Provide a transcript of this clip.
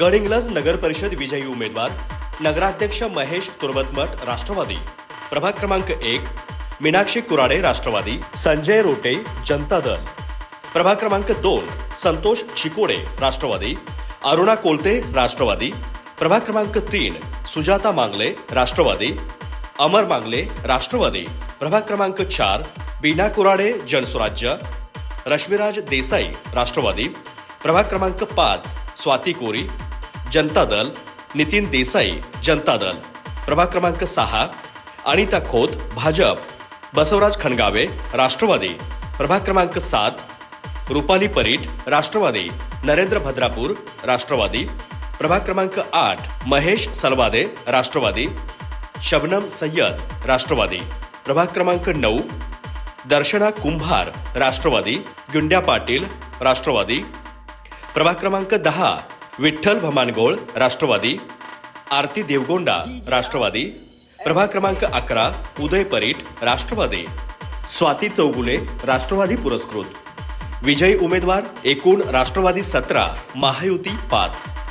गडिंग्लज नगर परिषद विजयी उमेदवार नगराध्यक्ष महेश तुरबतमठ राष्ट्रवादी प्रभाग क्रमांक एक मीनाक्षी कुराडे राष्ट्रवादी संजय रोटे जनता दल प्रभाग क्रमांक दोन संतोष चिकोडे राष्ट्रवादी अरुणा कोलते राष्ट्रवादी प्रभाग क्रमांक तीन सुजाता मांगले राष्ट्रवादी अमर मांगले राष्ट्रवादी प्रभाग क्रमांक चार बीना कुराडे जनस्वराज्य रश्मीराज देसाई राष्ट्रवादी प्रभाग क्रमांक पाच स्वाती कोरी जनता दल नितीन देसाई जनता दल. प्रभाग क्रमांक सहा अनिता खोत भाजप. बसवराज खणगावे राष्ट्रवादी. प्रभाग क्रमांक सात रुपाली परीट राष्ट्रवादी. नरेंद्र भद्रापूर राष्ट्रवादी. प्रभाग क्रमांक आठ महेश सलवादे राष्ट्रवादी. शबनम सय्यद राष्ट्रवादी. प्रभाग क्रमांक नऊ दर्शना कुंभार राष्ट्रवादी. गुंड्या पाटील राष्ट्रवादी. प्रभाग क्रमांक दहा विठ्ठल भमानगोळ राष्ट्रवादी. आरती देवगोंडा राष्ट्रवादी. प्रभाग क्रमांक अकरा उदय परीट राष्ट्रवादी. स्वाती चौगुले राष्ट्रवादी पुरस्कृत. विजयी उमेदवार एकूण राष्ट्रवादी सतरा महायुती पाच.